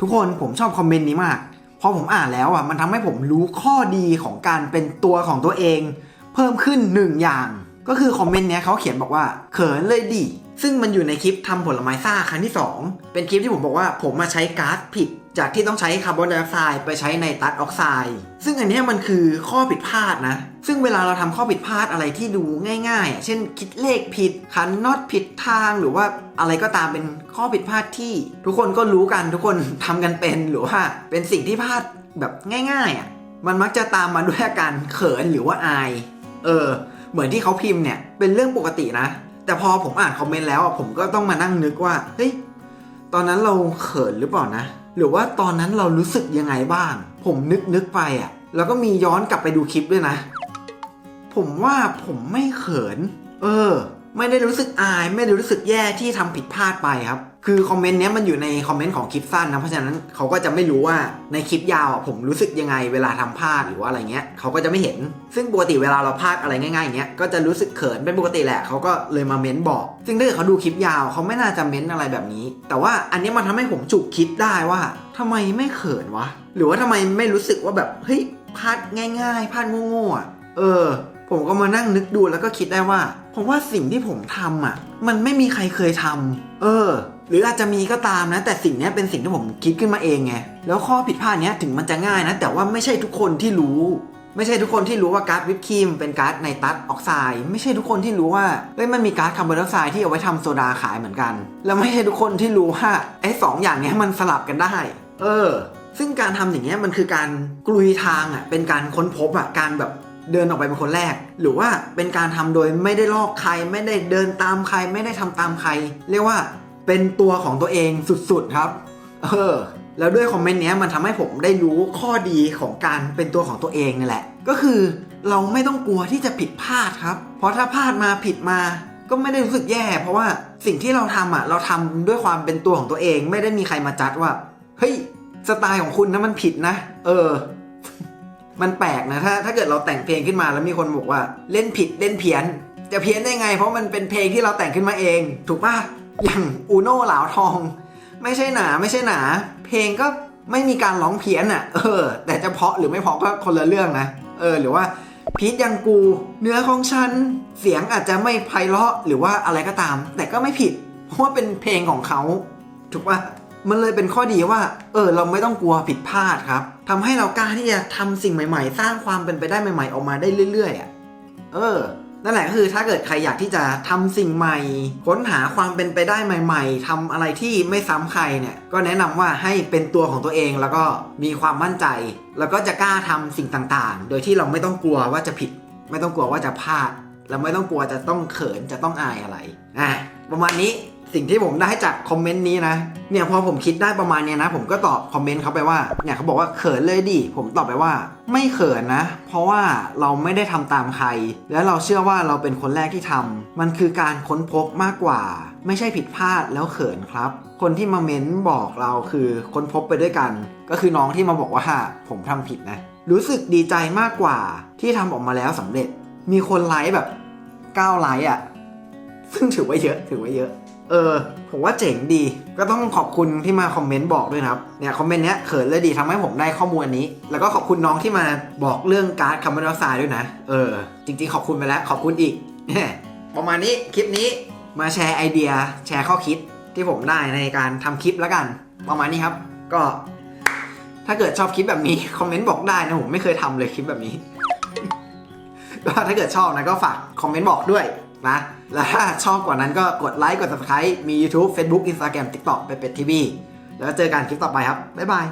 ทุกคนผมชอบคอมเมนต์นี้มากพอผมอ่านแล้วอะมันทำให้ผมรู้ข้อดีของการเป็นตัวของตัวเอง เพิ่มขึ้นหนึ่งอย่าง ก็คือคอมเมนต์เนี้ยเขาเขียนบอกว่า เขินเลยดิ ซึ่งมันอยู่ในคลิปทำผลไม้ซ่าครั้งที่ 2 เป็นคลิปที่ผมบอกว่าผมมาใช้ก๊าซผิด จากที่ต้องใช้คาร์บอนไดออกไซด์ไปใช้ไนตรัสออกไซด์ซึ่งอันนี้มันคือข้อผิดพลาดนะ ซึ่งเวลาเราทำข้อผิดพลาดอะไรที่ดูง่ายๆ เช่นคิดเลขผิดคันน็อตผิดทางหรือว่าอะไรก็ตามเป็นข้อผิดพลาดที่ ทุกคนก็รู้กันทุกคนทำกันเป็นหรือว่าเป็นสิ่งที่พลาดแบบง่ายๆอะมันมักจะตามมาด้วยอาการเขินหรือว่าอาย เออ เหมือนที่เขาพิมพ์เนี่ย เป็นเรื่องปกตินะ แต่พอผมอ่านคอมเมนต์แล้วผมก็ต้องมานั่งนึกว่าเฮ้ยตอนนั้นเราเขินหรือเปล่านะ หรือว่าตอนนั้นเรารู้สึกยังไงบ้าง ผมนึกนึกไปอะ แล้วก็มีย้อนกลับไปดูคลิปด้วยนะ ผมว่าผมไม่เขิน เออ ไม่ได้รู้สึกอาย ไม่ได้รู้สึกแย่ที่ทำผิดพลาดไปครับ คือคอมเมนต์เนี้ยมันอยู่ในคอมเมนต์ของคลิปสั้นนะเพราะฉะนั้นเขาก็จะไม่รู้ว่าในคลิปยาวผมรู้สึกยังไงเวลาทำพลาดหรือว่าอะไรเงี้ยเขาก็จะไม่เห็น ซึ่งปกติเวลาเราพลาดอะไรง่ายๆอย่างเงี้ยก็จะรู้สึกเขินเป็นปกติแหละเขาก็เลยมาเม้นบอก ซึ่งถ้าเกิดเขาดูคลิปยาวเขาไม่น่าจะเม้นอะไรแบบนี้ แต่ว่าอันนี้มันทำให้ผมจุกคิดได้ว่าทำไมไม่เขินวะหรือว่าทำไมไม่รู้สึกว่าแบบเฮ้ยพลาดง่าย ๆพลาดโง่ๆอะเออ ผมก็มานั่งนึกดูแล้วก็คิดได้ว่า ผมว่าสิ่งที่ผมทำอะ มันไม่มีใครเคยทำเออ หรืออาจจะมีก็ตามนะ แต่สิ่งนี้เป็นสิ่งที่ผมคิดขึ้นมาเองไงแล้วข้อผิดพลาดเนี้ยถึงมันจะง่ายนะ แต่ว่าไม่ใช่ทุกคนที่รู้ ไม่ใช่ทุกคนที่รู้ว่าก๊าซวิปครีมเป็นก๊าซไนตรัสออกไซด์ไม่ใช่ทุกคนที่รู้ว่าเอ้ยมันมีก๊าซคาร์บอนไดออกไซด์ที่เอาไว้ทำโซดาขายเหมือนกัน แล้วไม่ใช่ทุกคนที่รู้ว่าไอ้สองอย่างเนี้ยมันสลับกันได้ เออ ซึ่งการทำอย่างเงี้ยมันคือการกลุยทางอะเป็นการค้นพบอะการแบบ เดินออกไปเป็นคนแรก หรือว่าเป็นการทำโดยไม่ได้ลอกใคร ไม่ได้เดินตามใคร ไม่ได้ทำตามใคร เรียกว่าเป็นตัวของตัวเองสุดๆครับเออแล้วด้วยคอมเมนต์เนี้ยมันทำให้ผมได้รู้ข้อดีของการเป็นตัวของตัวเองนี่แหละ ก็คือเราไม่ต้องกลัวที่จะผิดพลาดครับ เพราะถ้าพลาดมาผิดมาก็ไม่ได้รู้สึกแย่ เพราะว่าสิ่งที่เราทำอะเราทำด้วยความเป็นตัวของตัวเอง ไม่ได้มีใครมาจัดว่าเฮ้ยสไตล์ของคุณนะมันผิดนะ เออ มันแปลกนะถ้าถ้าเกิดเราแต่งเพลงขึ้นมาแล้วมีคนบอกว่าเล่นผิดเล่นเพี้ยน จะเพี้ยนได้ไง เพราะมันเป็นเพลงที่เราแต่งขึ้นมาเอง ถูกปะอย่างอูโน่เหลาทอง ไม่ใช่หนาไม่ใช่หนา เพลงก็ไม่มีการร้องเพี้ยนอะ เออ แต่จะเพาะหรือไม่เพาะก็คนละเรื่องนะเออหรือว่าพีทยังกู เนื้อของฉัน เสียงอาจจะไม่ไพเราะหรือว่าอะไรก็ตาม แต่ก็ไม่ผิด เพราะว่าเป็นเพลงของเขาถูกปะ มันเลยเป็นข้อดีว่า เออ เราไม่ต้องกลัวผิดพลาดครับทำให้เรากล้าที่จะทำสิ่งใหม่ ๆ สร้างความเป็นไปได้ใหม่ ๆ ออกมาได้เรื่อยๆอะเออ นั่นแหละคือถ้าเกิดใครอยากที่จะทำสิ่งใหม่ ค้นหาความเป็นไปได้ใหม่ ๆทำอะไรที่ไม่ซ้ำใครเนี่ย ก็แนะนำว่าให้เป็นตัวของตัวเองแล้วก็มีความมั่นใจ แล้วก็จะกล้าทำสิ่งต่างๆ โดยที่เราไม่ต้องกลัวว่าจะผิด ไม่ต้องกลัวว่าจะพลาด แล้วไม่ต้องกลัวจะต้องเขินจะต้องอายอะไรอะประมาณนี้ สิ่งที่ผมได้จากคอมเมนต์นี้นะ เนี่ยพอผมคิดได้ประมาณเนี้ยนะ ผมก็ตอบคอมเมนต์เขาไปว่า เนี่ยเขาบอกว่าเขินเลยดิ ผมตอบไปว่า ไม่เขินนะ เพราะว่าเราไม่ได้ทำตามใคร และเราเชื่อว่าเราเป็นคนแรกที่ทำมันคือการค้นพบมากกว่า ไม่ใช่ผิดพลาดแล้วเขินครับ คนที่มาเม้นบอกเราคือค้นพบไปด้วยกัน ก็คือน้องที่มาบอกว่าผมทำผิดนะ รู้สึกดีใจมากกว่าที่ทำออกมาแล้วสำเร็จ มีคนไลค์แบบ9ไลค์อะ ซึ่งถือว่าเยอะ ถือว่าเยอะ เออ ผมว่าเจ๋งดี ก็ต้องขอบคุณที่มาคอมเมนต์บอกด้วยนะครับ เนี่ยคอมเมนต์เนี้ยเขินเลยดีทำให้ผมได้ข้อมูลอันนี้ แล้วก็ขอบคุณน้องที่มาบอกเรื่องการ์ดคาร์บอนไดออกไซด์ด้วยนะ เออ จริง ๆ ขอบคุณไปแล้ว ขอบคุณอีก ประมาณนี้คลิปนี้มาแชร์ไอเดีย แชร์ข้อคิดที่ผมได้ในการทำคลิปแล้วกัน ประมาณนี้ครับ ก็ ถ้าเกิดชอบคลิปแบบนี้คอมเมนต์บอกได้นะผมไม่เคยทำเลยคลิปแบบนี้ก็ถ้าเกิดชอบนะก็ฝากคอมเมนต์บอกด้วย นะ แล้วถ้าชอบกว่านั้นก็กดไลค์กด subscribe มี YouTube Facebook Instagram TikTok ไปเป็ดทีวีแล้วเจอกันคลิปต่อไปครับ บ๊ายบาย